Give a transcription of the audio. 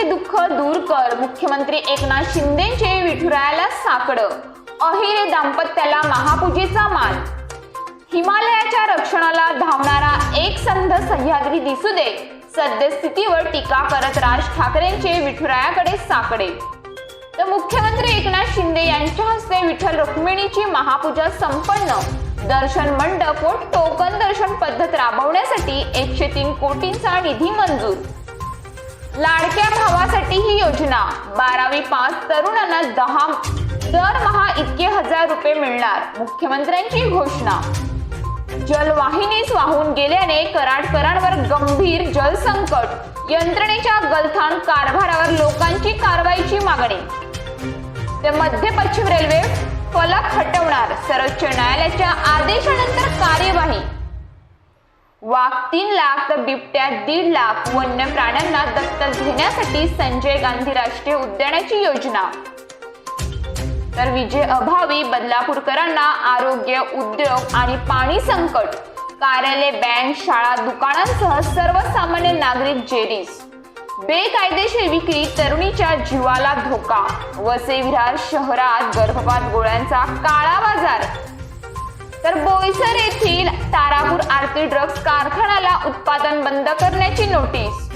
बळीराजाचे दुःख दूर कर मुख्यमंत्री एकनाथ शिंदेचे विठुरायाला साकड. अहिरे दाम्पत्याला महापूजेचा मान. हिमालयाच्या रक्षणाला धावणारा एक संध सह्याद्री दिसू दे. सद्यस्थितीवर टीका करत राज ठाकरेंचे विठुरायाकडे साकडे. तर मुख्यमंत्री एकनाथ शिंदे यांच्या हस्ते विठ्ठल रुक्मिणीची महापूजा संपन्न. दर्शन मंडप व टोकन दर्शन पद्धत राबवण्यासाठी एकशे तीन कोटींचा निधी मंजूर. लाडक्या भावासाठी ही योजना. बारावी पास तरुणांना दहा दरमहा इतके हजार रुपये मिळणार मुख्यमंत्र्यांची घोषणा. जलवाहिनीस वाहून गेल्याने कराडकरांवर गंभीर जलसंकट यंत्रणेच्या गलथान कारभारावर लोकांची कारवाईची मागणी. ते मध्य पश्चिम रेल्वे फलक हटवणार सर्वोच्च न्यायालयाच्या आदेशानंतर कार्यवाही. वाघ तीन लाख तर बिबट्या दीड लाख वन्य प्राण्यांना दत्तक घेण्यासाठी संजय गांधी राष्ट्रीय उद्यानाची योजना. तर विजय अभावी बदलापूरकरांना आरोग्य उद्योग आणि पाणी संकट. कार्यालय बँक शाळा दुकानांसह सर्वसामान्य नागरिक जेरीस बेकायदेशीर विक्री तरुणीच्या जीवाला धोका. वसे विरार शहरात गर्भपात गोळ्यांचा काळा बाजार. तर बोईसर येथील तारा ड्रग्ज कारखान्याला उत्पादन बंद करण्याची नोटीस